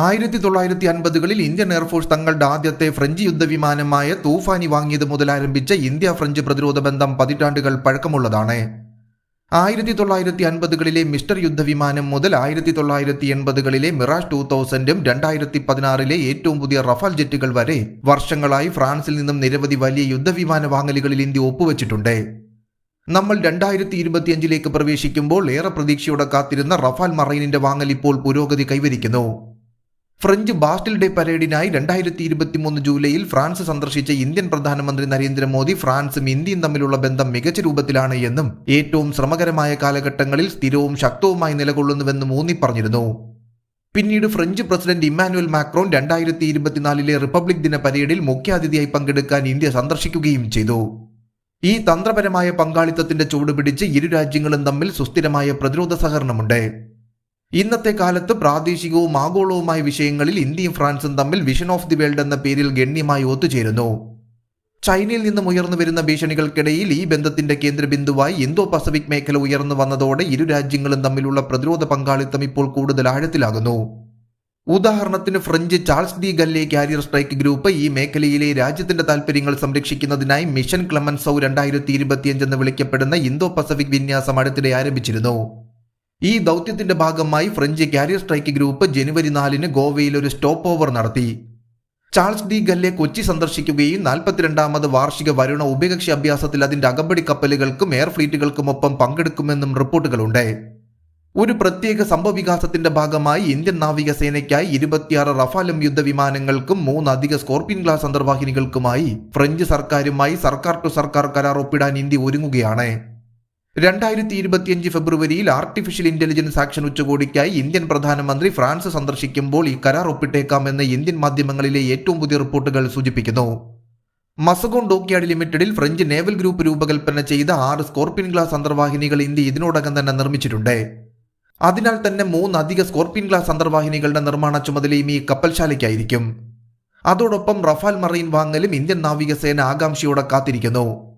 ആയിരത്തി തൊള്ളായിരത്തി അൻപതുകളിൽ Indian air force തങ്ങളുടെ ആദ്യത്തെ ഫ്രഞ്ച് യുദ്ധവിമാനമായ തൂഫാനി വാങ്ങിയത് മുതൽ ആരംഭിച്ച ഇന്ത്യ ഫ്രഞ്ച് പ്രതിരോധ ബന്ധം പതിറ്റാണ്ടുകൾ പഴക്കമുള്ളതാണ്. ആയിരത്തി തൊള്ളായിരത്തി അൻപതുകളിലെ മിസ്റ്റർ യുദ്ധവിമാനം മുതൽ ആയിരത്തി തൊള്ളായിരത്തി എൺപതുകളിലെ മിറാഷ് ടൂ തൗസൻഡും രണ്ടായിരത്തി പതിനാറിലെ ഏറ്റവും പുതിയ റഫാൽ ജെറ്റുകൾ വരെ വർഷങ്ങളായി ഫ്രാൻസിൽ നിന്നും നിരവധി വലിയ യുദ്ധവിമാന വാങ്ങലുകളിൽ ഇന്ത്യ ഒപ്പുവെച്ചിട്ടുണ്ട്. നമ്മൾ രണ്ടായിരത്തി ഇരുപത്തിയഞ്ചിലേക്ക് പ്രവേശിക്കുമ്പോൾ ഏറെ പ്രതീക്ഷയോടെ കാത്തിരുന്ന റഫാൽ മറൈനിന്റെ വാങ്ങൽ ഇപ്പോൾ പുരോഗതി കൈവരിക്കുന്നു. ഫ്രഞ്ച് ബാസ്റ്റിൽ ഡേ പരേഡിനായി രണ്ടായിരത്തി ഇരുപത്തി മൂന്ന് ജൂലൈയിൽ ഫ്രാൻസ് സന്ദർശിച്ച ഇന്ത്യൻ പ്രധാനമന്ത്രി നരേന്ദ്രമോദി ഫ്രാൻസും ഇന്ത്യയും തമ്മിലുള്ള ബന്ധം മികച്ച രൂപത്തിലാണ് എന്നും ഏറ്റവും ശ്രമകരമായ കാലഘട്ടങ്ങളിൽ സ്ഥിരവും ശക്തവുമായി നിലകൊള്ളുന്നുവെന്നും ഊന്നി പറഞ്ഞിരുന്നു. പിന്നീട് ഫ്രഞ്ച് പ്രസിഡന്റ് ഇമ്മാനുവൽ മാക്രോൺ രണ്ടായിരത്തി ഇരുപത്തിനാലിലെ റിപ്പബ്ലിക് ദിന പരേഡിൽ മുഖ്യാതിഥിയായി പങ്കെടുക്കാൻ ഇന്ത്യ സന്ദർശിക്കുകയും ചെയ്തു. ഈ തന്ത്രപരമായ പങ്കാളിത്തത്തിന്റെ ചുവടുപിടിച്ച് ഇരു രാജ്യങ്ങളും തമ്മിൽ സുസ്ഥിരമായ പ്രതിരോധ സഹകരണമുണ്ട്. ഇന്നത്തെ കാലത്ത് പ്രാദേശികവും ആഗോളവുമായ വിഷയങ്ങളിൽ ഇന്ത്യയും ഫ്രാൻസും തമ്മിൽ വിഷൻ ഓഫ് ദി വേൾഡ് എന്ന പേരിൽ ഗണ്യമായി ഒത്തുചേരുന്നു. ചൈനയിൽ നിന്നും ഉയർന്നു വരുന്ന ഭീഷണികൾക്കിടയിൽ ഈ ബന്ധത്തിന്റെ കേന്ദ്രബിന്ദുവായി ഇന്തോ പസഫിക് മേഖല ഉയർന്നു വന്നതോടെ ഇരു രാജ്യങ്ങളും തമ്മിലുള്ള പ്രതിരോധ പങ്കാളിത്തം ഇപ്പോൾ കൂടുതൽ ആഴത്തിലാകുന്നു. ഉദാഹരണത്തിന് French Charles de Gaulle carrier strike group ഈ മേഖലയിലെ രാജ്യത്തിന്റെ താൽപര്യങ്ങൾ സംരക്ഷിക്കുന്നതിനായി മിഷൻ ക്ലമൻസൌ രണ്ടായിരത്തി ഇരുപത്തിയഞ്ച് എന്ന് വിളിക്കപ്പെടുന്ന ഇന്തോ പസഫിക് വിന്യാസം അടുത്തിടെ ആരംഭിച്ചിരുന്നു. ഈ ദൗത്യത്തിന്റെ ഭാഗമായി ഫ്രഞ്ച് കാരിയർ സ്ട്രൈക്ക് ഗ്രൂപ്പ് ജനുവരി നാലിന് ഗോവയിൽ ഒരു സ്റ്റോപ്പ് ഓവർ നടത്തി. ചാൾസ് ഡി ഗല്ലെ കൊച്ചി സന്ദർശിക്കുകയും നാൽപ്പത്തിരണ്ടാമത് വാർഷിക വരുണ ഉഭയകക്ഷി അഭ്യാസത്തിൽ അതിന്റെ അകമ്പടി കപ്പലുകൾക്കും എയർ ഫ്ലീറ്റുകൾക്കുമൊപ്പം പങ്കെടുക്കുമെന്നും റിപ്പോർട്ടുകളുണ്ട്. ഒരു പ്രത്യേക സംഭവവികാസത്തിന്റെ ഭാഗമായി ഇന്ത്യൻ നാവികസേനയ്ക്കായി ഇരുപത്തിയാറ് റഫാലം യുദ്ധവിമാനങ്ങൾക്കും മൂന്ന് അധിക സ്കോർപിയൻ ക്ലാസ് അന്തർവാഹിനികൾക്കുമായി ഫ്രഞ്ച് സർക്കാരുമായി സർക്കാർ ടു സർക്കാർ കരാർ ഒപ്പിടാൻ ഇന്ത്യ ഒരുങ്ങുകയാണ്. രണ്ടായിരത്തി ഇരുപത്തിയഞ്ച് ഫെബ്രുവരിയിൽ ആർട്ടിഫിഷ്യൽ ഇന്റലിജൻസ് ആക്ഷൻ ഉച്ചകോടിക്കായി ഇന്ത്യൻ പ്രധാനമന്ത്രി ഫ്രാൻസ് സന്ദർശിക്കുമ്പോൾ ഈ കരാർ ഒപ്പിട്ടേക്കാമെന്ന് ഇന്ത്യൻ മാധ്യമങ്ങളിലെ ഏറ്റവും പുതിയ റിപ്പോർട്ടുകൾ സൂചിപ്പിക്കുന്നു. മസഗോൺ ഡോക്യാർഡ് ലിമിറ്റഡിൽ ഫ്രഞ്ച് നേവൽ ഗ്രൂപ്പ് രൂപകൽപ്പന ചെയ്ത ആറ് സ്കോർപ്പിയൻ ഗ്ലാസ് അന്തർവാഹിനികൾ ഇന്ത്യ ഇതിനോടകം തന്നെ നിർമ്മിച്ചിട്ടുണ്ട്. അതിനാൽ തന്നെ മൂന്ന് അധിക ഗ്ലാസ് അന്തർവാഹിനികളുടെ നിർമ്മാണ ചുമതലയും ഈ കപ്പൽശാലയ്ക്കായിരിക്കും. അതോടൊപ്പം റഫാൽ മറൈൻ വാങ്ങലും ഇന്ത്യൻ നാവികസേന ആകാംക്ഷയോടെ കാത്തിരിക്കുന്നു.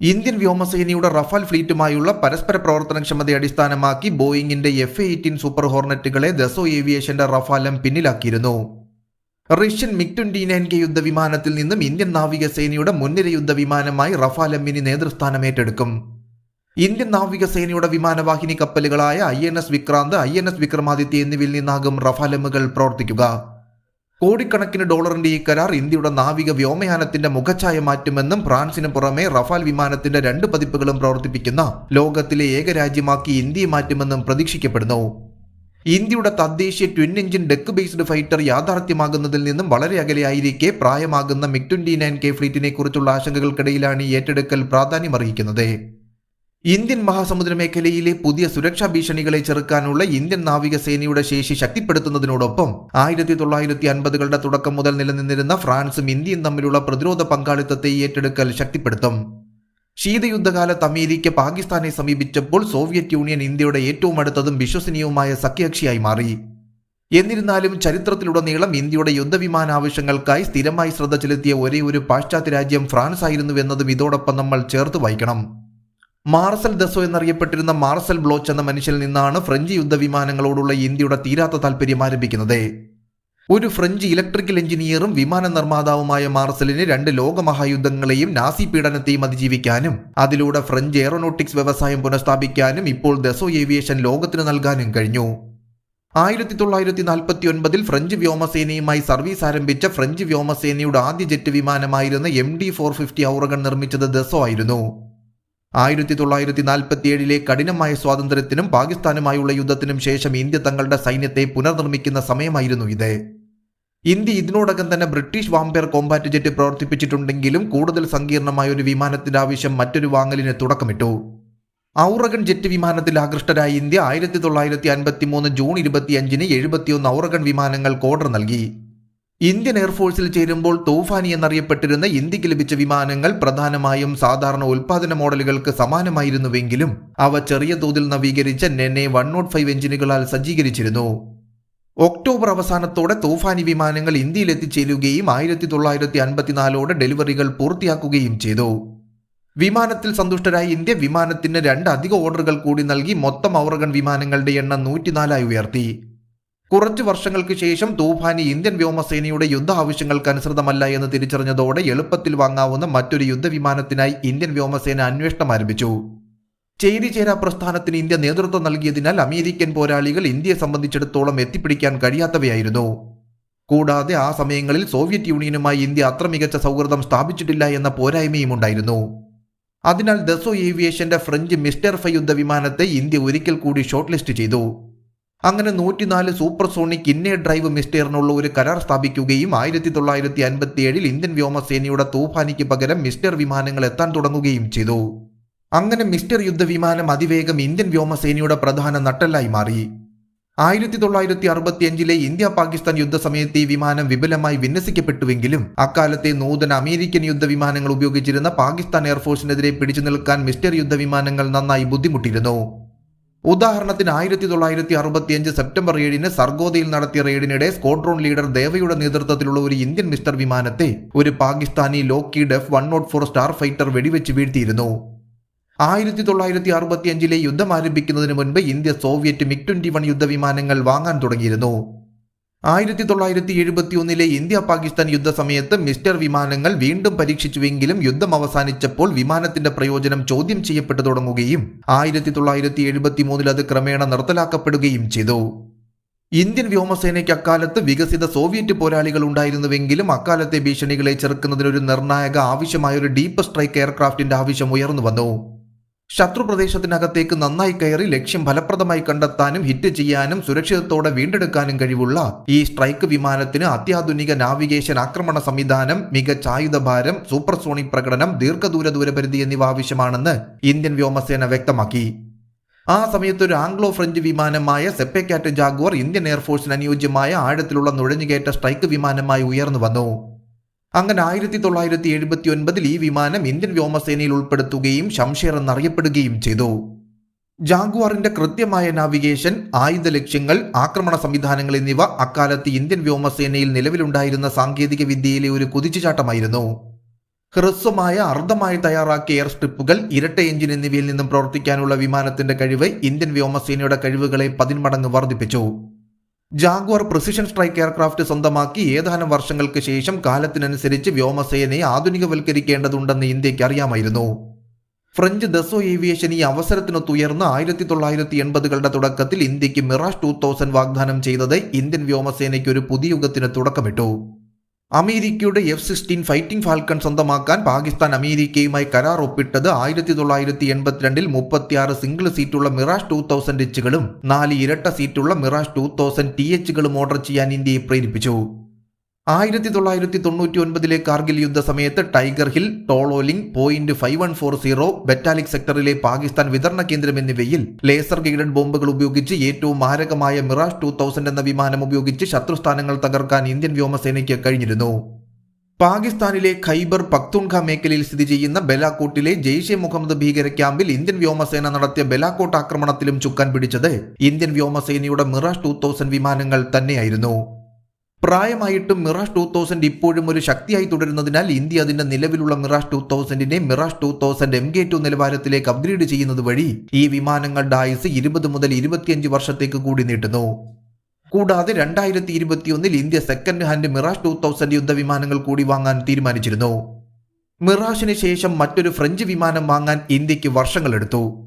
ഇന്ത്യൻ വ്യോമസേനയുടെ റഫാൽ ഫ്ലീറ്റുമായുള്ള പരസ്പര പ്രവർത്തനക്ഷമതയെ അടിസ്ഥാനമാക്കി ബോയിങ്ങിന്റെ എഫ് എയ്റ്റീൻ സൂപ്പർ ഹോർണറ്റുകളെ ദസോ ഏവിയേഷന്റെ റഫാലം പിന്നിലാക്കിയിരുന്നു. Russian MiG twenty nine K യുദ്ധവിമാനത്തിൽ നിന്നും ഇന്ത്യൻ നാവികസേനയുടെ മുൻനിര യുദ്ധവിമാനമായി റഫാലം ഇനി നേതൃസ്ഥാനം ഏറ്റെടുക്കും. ഇന്ത്യൻ നാവികസേനയുടെ വിമാനവാഹിനി കപ്പലുകളായ I N S Vikrant I N S Vikramaditya എന്നിവയിൽ നിന്നാകും റഫാലമുകൾ പ്രവർത്തിക്കുക. കോടിക്കണക്കിന് ഡോളറിന്റെ ഈ കരാർ ഇന്ത്യയുടെ നാവിക വ്യോമയാനത്തിന്റെ മുഖഛായ മാറ്റുമെന്നും ഫ്രാൻസിന് പുറമെ റഫാൽ വിമാനത്തിന്റെ രണ്ട് പതിപ്പുകളും പ്രവർത്തിപ്പിക്കുന്ന ലോകത്തിലെ ഏക രാജ്യമാക്കി ഇന്ത്യയെ മാറ്റുമെന്നും പ്രതീക്ഷിക്കപ്പെടുന്നു. ഇന്ത്യയുടെ തദ്ദേശീയ twin engine deck based fighter യാഥാർത്ഥ്യമാകുന്നതിൽ നിന്നും വളരെ അകലെയായിരിക്കെ പ്രായമാകുന്ന മിക് ട്വന്റി നയൻ കെ ഫ്ലീറ്റിനെ കുറിച്ചുള്ള ആശങ്കകൾക്കിടയിലാണ് ഈ ഏറ്റെടുക്കൽ പ്രാധാന്യമർഹിക്കുന്നത്. ഇന്ത്യൻ മഹാസമുദ്ര മേഖലയിലെ പുതിയ സുരക്ഷാ ഭീഷണികളെ ചെറുക്കാനുള്ള ഇന്ത്യൻ നാവികസേനയുടെ ശേഷി ശക്തിപ്പെടുത്തുന്നതിനോടൊപ്പം ആയിരത്തി തൊള്ളായിരത്തി അൻപതുകളുടെ തുടക്കം മുതൽ നിലനിന്നിരുന്ന ഫ്രാൻസും ഇന്ത്യയും തമ്മിലുള്ള പ്രതിരോധ പങ്കാളിത്തത്തെ ഏറ്റെടുക്കൽ ശക്തിപ്പെടുത്തും. ശീതയുദ്ധകാലത്ത് അമേരിക്ക പാകിസ്ഥാനെ സമീപിച്ചപ്പോൾ സോവിയറ്റ് യൂണിയൻ ഇന്ത്യയുടെ ഏറ്റവും അടുത്തതും വിശ്വസനീയവുമായ സഖ്യകക്ഷിയായി മാറി. എന്നിരുന്നാലും ചരിത്രത്തിലുടനീളം ഇന്ത്യയുടെ യുദ്ധവിമാന ആവശ്യങ്ങൾക്കായി സ്ഥിരമായി ശ്രദ്ധ ചെലുത്തിയ ഒരേ ഒരു പാശ്ചാത്യ രാജ്യം ഫ്രാൻസ് ആയിരുന്നുവെന്നതും ഇതോടൊപ്പം നമ്മൾ ചേർത്ത് വായിക്കണം മാർസൽ ദസോ എന്നറിയപ്പെട്ടിരുന്ന മാർസൽ ബ്ലോച്ച് എന്ന മനുഷ്യനിൽ നിന്നാണ് ഫ്രഞ്ച് യുദ്ധവിമാനങ്ങളോടുള്ള ഇന്ത്യയുടെ തീരാത്ത താല്പര്യം ആരംഭിക്കുന്നത്. ഒരു ഫ്രഞ്ച് ഇലക്ട്രിക്കൽ എഞ്ചിനീയറും വിമാന നിർമ്മാതാവുമായ മാർസലിന് രണ്ട് ലോകമഹായുദ്ധങ്ങളെയും നാസി പീഡനത്തെയും അതിജീവിക്കാനും അതിലൂടെ ഫ്രഞ്ച് എയറോനോട്ടിക്സ് വ്യവസായം പുനഃസ്ഥാപിക്കാനും ഇപ്പോൾ ദസോ ഏവിയേഷൻ ലോകത്തിന് നൽകാനും കഴിഞ്ഞു. ആയിരത്തി തൊള്ളായിരത്തി നാൽപ്പത്തി ഒൻപതിൽ ഫ്രഞ്ച് വ്യോമസേനയുമായി സർവീസ് ആരംഭിച്ച ഫ്രഞ്ച് വ്യോമസേനയുടെ ആദ്യ jet വിമാനമായിരുന്ന M D four fifty Ouragan നിർമ്മിച്ചത് ദസോ ആയിരുന്നു. ആയിരത്തി തൊള്ളായിരത്തി നാൽപ്പത്തിയേഴിലെ കഠിനമായ സ്വാതന്ത്ര്യത്തിനും പാകിസ്ഥാനുമായുള്ള യുദ്ധത്തിനും ശേഷം ഇന്ത്യ തങ്ങളുടെ സൈന്യത്തെ പുനർനിർമ്മിക്കുന്ന സമയമായിരുന്നു ഇത്. ഇന്ത്യ ഇതിനോടകം തന്നെ ബ്രിട്ടീഷ് വാമ്പയർ കോമ്പാറ്റ് ജെറ്റ് പ്രവർത്തിപ്പിച്ചിട്ടുണ്ടെങ്കിലും കൂടുതൽ സങ്കീർണമായ ഒരു വിമാനത്തിന്റെ ആവശ്യം മറ്റൊരു വാങ്ങലിന് തുടക്കമിട്ടു. ഔറഗൺ ജെറ്റ് വിമാനത്തിൽ ആകൃഷ്ടരായ ഇന്ത്യ ആയിരത്തി തൊള്ളായിരത്തി അൻപത്തി മൂന്ന് ജൂൺ ഇരുപത്തിയഞ്ചിന് എഴുപത്തിയൊന്ന് ഔറഗൺ വിമാനങ്ങൾക്ക് ഓർഡർ നൽകി. ഇന്ത്യൻ എയർഫോഴ്സിൽ ചേരുമ്പോൾ തൂഫാനി എന്നറിയപ്പെട്ടിരുന്ന ഇന്ത്യയ്ക്ക് ലഭിച്ച വിമാനങ്ങൾ പ്രധാനമായും സാധാരണ ഉൽപാദന മോഡലുകൾക്ക് സമാനമായിരുന്നുവെങ്കിലും അവ ചെറിയ തോതിൽ നവീകരിച്ച നെനെ വൺ നോട്ട് ഫൈവ് എഞ്ചിനുകളാൽ സജ്ജീകരിച്ചിരുന്നു. ഒക്ടോബർ അവസാനത്തോടെ തൂഫാനി വിമാനങ്ങൾ ഇന്ത്യയിൽ എത്തിച്ചേരുകയും ആയിരത്തി തൊള്ളായിരത്തി അൻപത്തിനാലോടെ ഡെലിവറികൾ പൂർത്തിയാക്കുകയും ചെയ്തു. വിമാനത്തിൽ സന്തുഷ്ടരായ ഇന്ത്യ വിമാനത്തിന് രണ്ട് അധിക ഓർഡറുകൾ കൂടി നൽകി മൊത്തം ഔറഗൺ വിമാനങ്ങളുടെ എണ്ണം നൂറ്റിനാലായി ഉയർത്തി. കുറച്ചു വർഷങ്ങൾക്ക് ശേഷം തൂഫാനി ഇന്ത്യൻ വ്യോമസേനയുടെ യുദ്ധ ആവശ്യങ്ങൾക്ക് അനുസൃതമല്ല എന്ന് തിരിച്ചറിഞ്ഞതോടെ എളുപ്പത്തിൽ വാങ്ങാവുന്ന മറ്റൊരു യുദ്ധവിമാനത്തിനായി ഇന്ത്യൻ വ്യോമസേന അന്വേഷണം ആരംഭിച്ചു. ചേരിചേര പ്രസ്ഥാനത്തിന് ഇന്ത്യ നേതൃത്വം നൽകിയതിനാൽ അമേരിക്കൻ പോരാളികൾ ഇന്ത്യയെ സംബന്ധിച്ചിടത്തോളം എത്തിപ്പിടിക്കാൻ കഴിയാത്തവയായിരുന്നു. കൂടാതെ ആ സമയങ്ങളിൽ സോവിയറ്റ് യൂണിയനുമായി ഇന്ത്യ അത്ര മികച്ച സൗഹൃദം സ്ഥാപിച്ചിട്ടില്ല എന്ന പോരായ്മയും ഉണ്ടായിരുന്നു. അതിനാൽ ദസോ ഏവിയേഷന്റെ ഫ്രഞ്ച് മിസ്റ്റർ ഫൈ യുദ്ധവിമാനത്തെ ഇന്ത്യ ഒരിക്കൽ കൂടി ഷോർട്ട് ലിസ്റ്റ് ചെയ്തു. അങ്ങനെ നൂറ്റിനാല് സൂപ്പർസോണിക് ഇന്നേ ഡ്രൈവ് മിസ്റ്റേറിനുള്ള ഒരു കരാർ സ്ഥാപിക്കുകയും ആയിരത്തി തൊള്ളായിരത്തി അൻപത്തി ഏഴിൽ ഇന്ത്യൻ വ്യോമസേനയുടെ തൂഫാനിക്ക് പകരം മിസ്റ്റർ വിമാനങ്ങൾ എത്താൻ തുടങ്ങുകയും ചെയ്തു. അങ്ങനെ മിസ്റ്റർ യുദ്ധവിമാനം അതിവേഗം ഇന്ത്യൻ വ്യോമസേനയുടെ പ്രധാന നട്ടല്ലായി മാറി. ആയിരത്തി തൊള്ളായിരത്തി അറുപത്തിയഞ്ചിലെ ഇന്ത്യ പാകിസ്ഥാൻ യുദ്ധസമയത്ത് ഈ വിമാനം വിപുലമായി വിന്യസിക്കപ്പെട്ടുവെങ്കിലും അക്കാലത്തെ നൂതന അമേരിക്കൻ യുദ്ധവിമാനങ്ങൾ ഉപയോഗിച്ചിരുന്ന പാകിസ്ഥാൻ എയർഫോഴ്സിനെതിരെ പിടിച്ചു നിൽക്കാൻ മിസ്റ്റർ യുദ്ധവിമാനങ്ങൾ നന്നായി ബുദ്ധിമുട്ടിയിരുന്നു. ഉദാഹരണത്തിന് ആയിരത്തി തൊള്ളായിരത്തി അറുപത്തിയഞ്ച് സെപ്റ്റംബർ ഏഴിന് സർഗോദയിൽ നടത്തിയ റെയ്ഡിനിടെ സ്ക്വാഡ്രോൺ ലീഡർ ദേവയുടെ നേതൃത്വത്തിലുള്ള ഒരു ഇന്ത്യൻ മിസ്റ്റർ വിമാനത്തെ ഒരു Pakistani Lockheed F one nought four star fighter വെടിവെച്ച് വീഴ്ത്തിയിരുന്നു. ആയിരത്തി തൊള്ളായിരത്തി അറുപത്തിയഞ്ചിലെ യുദ്ധം ആരംഭിക്കുന്നതിന് മുൻപ് India Soviet MiG twenty one യുദ്ധവിമാനങ്ങൾ വാങ്ങാൻ തുടങ്ങിയിരുന്നു. ആയിരത്തി തൊള്ളായിരത്തി എഴുപത്തി ഒന്നിലെ ഇന്ത്യ പാകിസ്ഥാൻ യുദ്ധ യുദ്ധസമയത്ത് മിസ്റ്റർ വിമാനങ്ങൾ വീണ്ടും പരീക്ഷിച്ചുവെങ്കിലും യുദ്ധം അവസാനിച്ചപ്പോൾ വിമാനത്തിന്റെ പ്രയോജനം ചോദ്യം ചെയ്യപ്പെട്ടു തുടങ്ങുകയും ആയിരത്തി തൊള്ളായിരത്തി എഴുപത്തി മൂന്നിൽ അത് ക്രമേണ നിർത്തലാക്കപ്പെടുകയും ചെയ്തു. ഇന്ത്യൻ വ്യോമസേനയ്ക്ക് അക്കാലത്ത് വികസിത സോവിയറ്റ് പോരാളികൾ ഉണ്ടായിരുന്നുവെങ്കിലും അക്കാലത്തെ ഭീഷണികളെ ചെറുക്കുന്നതിനൊരു നിർണായക ആവശ്യമായ ഒരു ഡീപ്പ് സ്ട്രൈക്ക് എയർക്രാഫ്റ്റിന്റെ ആവശ്യം ഉയർന്നു വന്നു ശത്രു പ്രദേശത്തിനകത്തേക്ക് നന്നായി കയറി ലക്ഷ്യം ഫലപ്രദമായി കണ്ടെത്താനും ഹിറ്റ് ചെയ്യാനും സുരക്ഷിതത്തോടെ വീണ്ടെടുക്കാനും കഴിവുള്ള ഈ സ്ട്രൈക്ക് വിമാനത്തിന് അത്യാധുനിക നാവിഗേഷൻ ആക്രമണ സംവിധാനം മികച്ച ആയുധഭാരം സൂപ്പർസോണിക് പ്രകടനം ദീർഘദൂര ദൂരപരിധി എന്നിവ ആവശ്യമാണെന്ന് ഇന്ത്യൻ വ്യോമസേന വ്യക്തമാക്കി. ആ സമയത്ത് ഒരു ആംഗ്ലോ ഫ്രഞ്ച് വിമാനമായ സെപ്പേക്കാറ്റ് ജാഗ്വർ ഇന്ത്യൻ എയർഫോഴ്സിന് അനുയോജ്യമായ ആഴത്തിലുള്ള നുഴഞ്ഞുകയറ്റ സ്ട്രൈക്ക് വിമാനമായി ഉയർന്നു വന്നു. അങ്ങനെ ആയിരത്തി തൊള്ളായിരത്തി എഴുപത്തി ഒൻപതിൽ ഈ വിമാനം ഇന്ത്യൻ വ്യോമസേനയിൽ ഉൾപ്പെടുത്തുകയും ഷംഷേർ എന്നറിയപ്പെടുകയും ചെയ്തു. ജാഗ്വാറിന്റെ കൃത്യമായ നാവിഗേഷൻ ആയുധ ലക്ഷ്യങ്ങൾ ആക്രമണ സംവിധാനങ്ങൾ എന്നിവ അക്കാലത്ത് ഇന്ത്യൻ വ്യോമസേനയിൽ നിലവിലുണ്ടായിരുന്ന സാങ്കേതിക വിദ്യയിലെ ഒരു കുതിച്ചുചാട്ടമായിരുന്നു. ഹ്രസ്വമായ അർദ്ധമായി തയ്യാറാക്കിയ എയർ സ്ട്രിപ്പുകൾ ഇരട്ട എഞ്ചിൻ എന്നിവയിൽ നിന്നും പ്രവർത്തിക്കാനുള്ള വിമാനത്തിന്റെ കഴിവ് ഇന്ത്യൻ വ്യോമസേനയുടെ കഴിവുകളെ പതിന്മടങ്ങ് വർദ്ധിപ്പിച്ചു. ജാഗ്വാർ പ്രിസിഷൻ സ്ട്രൈക്ക് എയർക്രാഫ്റ്റ് സ്വന്തമാക്കി ഏതാനും വർഷങ്ങൾക്ക് ശേഷം കാലത്തിനനുസരിച്ച് വ്യോമസേനയെ ആധുനികവൽക്കരിക്കേണ്ടതുണ്ടെന്ന് ഇന്ത്യയ്ക്ക് അറിയാമായിരുന്നു. ഫ്രഞ്ച് ദസോ ഏവിയേഷൻ ഈ അവസരത്തിനൊത്തുയർന്ന് ആയിരത്തി തൊള്ളായിരത്തി എൺപതുകളുടെ തുടക്കത്തിൽ ഇന്ത്യയ്ക്ക് മിറാഷ് ടൂ തൗസൻഡ് വാഗ്ദാനം ചെയ്തത് ഇന്ത്യൻ വ്യോമസേനയ്ക്ക് ഒരു പുതിയ യുഗത്തിന് തുടക്കമിട്ടു. അമേരിക്കയുടെ എഫ് സിക്സ്റ്റീൻ ഫൈറ്റിംഗ് ഫാൽക്കൺ സ്വന്തമാക്കാൻ പാകിസ്ഥാൻ അമേരിക്കയുമായി കരാർ ഒപ്പിട്ടത് ആയിരത്തി തൊള്ളായിരത്തി എൺപത്തിരണ്ടിൽ മുപ്പത്തിയാറ് സിംഗിൾ സീറ്റുള്ള മിറാഷ് ടൂ തൗസൻഡ് എച്ചുകളും നാല് ഇരട്ട സീറ്റുള്ള മിറാഷ് ടൂ തൗസൻഡ് ടി എച്ചുകളും ഓർഡർ ചെയ്യാൻ ഇന്ത്യയെ പ്രേരിപ്പിച്ചു. ആയിരത്തി തൊള്ളായിരത്തി തൊണ്ണൂറ്റി ഒൻപതിലെ കാർഗിൽ യുദ്ധ സമയത്ത് tiger hill Tololing point five one four zero Batalik സെക്ടറിലെ Pakistan വിതരണ കേന്ദ്രം എന്നിവയിൽ ലേസർ ഗൈഡഡ് ബോംബുകൾ ഉപയോഗിച്ച് ഏറ്റവും മാരകമായ മിറാഷ് ടു തൗസൻഡ് എന്ന വിമാനം ഉപയോഗിച്ച് ശത്രുസ്ഥാനങ്ങൾ തകർക്കാൻ ഇന്ത്യൻ വ്യോമസേനയ്ക്ക് കഴിഞ്ഞിരുന്നു. പാകിസ്ഥാനിലെ ഖൈബർ പക്തുൺഖ മേഖലയിൽ സ്ഥിതി ചെയ്യുന്ന ബലാക്കോട്ടിലെ ജെയ്ഷെ മുഹമ്മദ് ഭീകര ക്യാമ്പിൽ ഇന്ത്യൻ വ്യോമസേന നടത്തിയ ബലാക്കോട്ട് ആക്രമണത്തിലും ചുക്കാൻ പിടിച്ചത് ഇന്ത്യൻ വ്യോമസേനയുടെ മിറാഷ് ടു തൗസൻഡ് വിമാനങ്ങൾ തന്നെയായിരുന്നു. പ്രായമായിട്ടും മിറാഷ് ടു തൗസൻഡ് ഇപ്പോഴും ഒരു ശക്തിയായി തുടരുന്നതിനാൽ ഇന്ത്യ അതിന്റെ നിലവിലുള്ള Mirage two തൗസൻഡിനെ Mirage two thousand M K two നിലവാരത്തിലേക്ക് അപ്ഗ്രേഡ് ചെയ്യുന്നത് വഴി ഈ വിമാനങ്ങളുടെ ആയുസ് ഇരുപത് മുതൽ ഇരുപത്തിയഞ്ച് വർഷത്തേക്ക് കൂടി നീട്ടുന്നു. കൂടാതെ രണ്ടായിരത്തി ഇരുപത്തിയൊന്നിൽ India second hand Mirage two thousand യുദ്ധവിമാനങ്ങൾ കൂടി വാങ്ങാൻ തീരുമാനിച്ചിരുന്നു. മിറാഷിന് ശേഷം മറ്റൊരു ഫ്രഞ്ച് വിമാനം വാങ്ങാൻ ഇന്ത്യയ്ക്ക് വർഷങ്ങളെടുത്തു.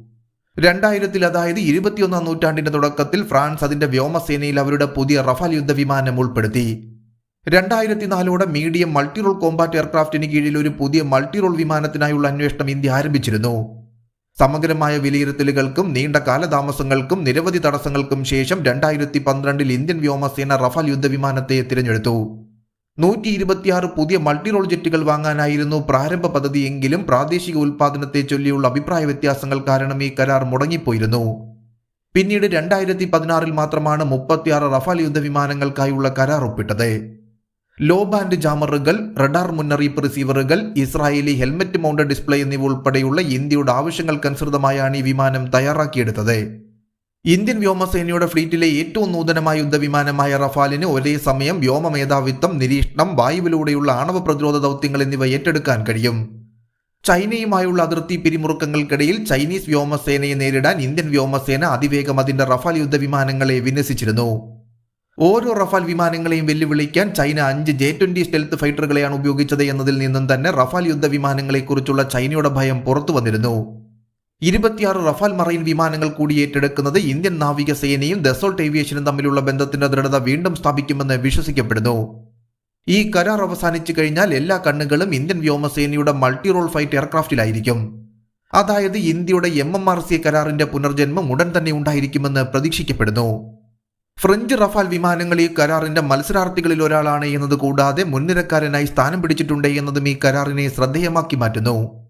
രണ്ടായിരത്തിൽ അതായത് ഇരുപത്തിയൊന്നാം നൂറ്റാണ്ടിന്റെ തുടക്കത്തിൽ ഫ്രാൻസ് അതിന്റെ വ്യോമസേനയിൽ അവരുടെ പുതിയ റഫാൽ യുദ്ധവിമാനം ഉൾപ്പെടുത്തി. രണ്ടായിരത്തി നാലോടെ മീഡിയം മൾട്ടി റോൾ കോമ്പാറ്റ് എയർക്രാഫ്റ്റിന് കീഴിൽ ഒരു പുതിയ മൾട്ടി റോൾ വിമാനത്തിനായുള്ള അന്വേഷണം ഇന്ത്യ ആരംഭിച്ചിരുന്നു. സമഗ്രമായ വിലയിരുത്തലുകൾക്കും നീണ്ട കാലതാമസങ്ങൾക്കും നിരവധി തടസ്സങ്ങൾക്കും ശേഷം രണ്ടായിരത്തി പന്ത്രണ്ടിൽ ഇന്ത്യൻ വ്യോമസേന റഫാൽ യുദ്ധവിമാനത്തെ തിരഞ്ഞെടുത്തു. നൂറ്റി ഇരുപത്തിയാറ് പുതിയ മൾട്ടി റോൾ ജെറ്റുകൾ വാങ്ങാനായിരുന്നു പ്രാരംഭ പദ്ധതിയെങ്കിലും പ്രാദേശിക ഉൽപാദനത്തെ ചൊല്ലിയുള്ള അഭിപ്രായ വ്യത്യാസങ്ങൾ കാരണം ഈ കരാർ മുടങ്ങിപ്പോയിരുന്നു. പിന്നീട് രണ്ടായിരത്തി പതിനാറിൽ മാത്രമാണ് മുപ്പത്തിയാറ് റഫാൽ യുദ്ധവിമാനങ്ങൾക്കായുള്ള കരാർ ഒപ്പിട്ടത്. ലോ ബാൻഡ് ജാമറുകൾ റഡാർ മുന്നറിയിപ്പ് receivers Israeli helmet mounted display എന്നിവ ഉൾപ്പെടെയുള്ള ഇന്ത്യയുടെ ആവശ്യങ്ങൾക്കനുസൃതമായാണ് ഈ വിമാനം തയ്യാറാക്കിയെടുത്തത്. ഇന്ത്യൻ വ്യോമസേനയുടെ ഫ്ലീറ്റിലെ ഏറ്റവും നൂതനമായ യുദ്ധവിമാനമായ റഫാലിന് ഒരേ സമയം വ്യോമ മേധാവിത്വം നിരീക്ഷണം വായുവിലൂടെയുള്ള ആണവ പ്രതിരോധ ദൗത്യങ്ങൾ എന്നിവ ഏറ്റെടുക്കാൻ കഴിയും. ചൈനയുമായുള്ള അതിർത്തി പിരിമുറുക്കങ്ങൾക്കിടയിൽ ചൈനീസ് വ്യോമസേനയെ നേരിടാൻ ഇന്ത്യൻ വ്യോമസേന അതിവേഗം അതിന്റെ റഫാൽ യുദ്ധവിമാനങ്ങളെ വിന്യസിച്ചിരുന്നു. ഓരോ റഫാൽ വിമാനങ്ങളെയും വെല്ലുവിളിക്കാൻ ചൈന അഞ്ച് ജെ ട്വന്റി സ്റ്റെൽത്ത് ഫൈറ്ററുകളെയാണ് ഉപയോഗിച്ചത് എന്നതിൽ നിന്നും തന്നെ റഫാൽ യുദ്ധവിമാനങ്ങളെക്കുറിച്ചുള്ള ചൈനയുടെ ഭയം പുറത്തു വന്നിരുന്നു. ഇരുപത്തിയാറ് റഫാൽ മറൈൻ വിമാനങ്ങൾ കൂടി ഏറ്റെടുക്കുന്നത് ഇന്ത്യൻ നാവികസേനയും ദസോൾട്ട് ഏവിയേഷനും തമ്മിലുള്ള ബന്ധത്തിന്റെ ദൃഢത വീണ്ടും സ്ഥാപിക്കുമെന്ന് വിശ്വസിക്കപ്പെടുന്നു. ഈ കരാർ അവസാനിച്ചു കഴിഞ്ഞാൽ എല്ലാ കണ്ണുകളും ഇന്ത്യൻ വ്യോമസേനയുടെ മൾട്ടി റോൾ ഫൈറ്റ് എയർക്രാഫ്റ്റിലായിരിക്കും. അതായത് ഇന്ത്യയുടെ എം എം ആർ സി കരാറിന്റെ പുനർജന്മം ഉടൻ തന്നെ ഉണ്ടായിരിക്കുമെന്ന് പ്രതീക്ഷിക്കപ്പെടുന്നു. ഫ്രഞ്ച് റഫാൽ വിമാനങ്ങൾ ഈ കരാറിന്റെ മത്സരാർത്ഥികളിൽ ഒരാളാണ് എന്നത് കൂടാതെ മുൻനിരക്കാരനായി സ്ഥാനം പിടിച്ചിട്ടുണ്ട് എന്നതും ഈ കരാറിനെ ശ്രദ്ധേയമാക്കി മാറ്റുന്നു.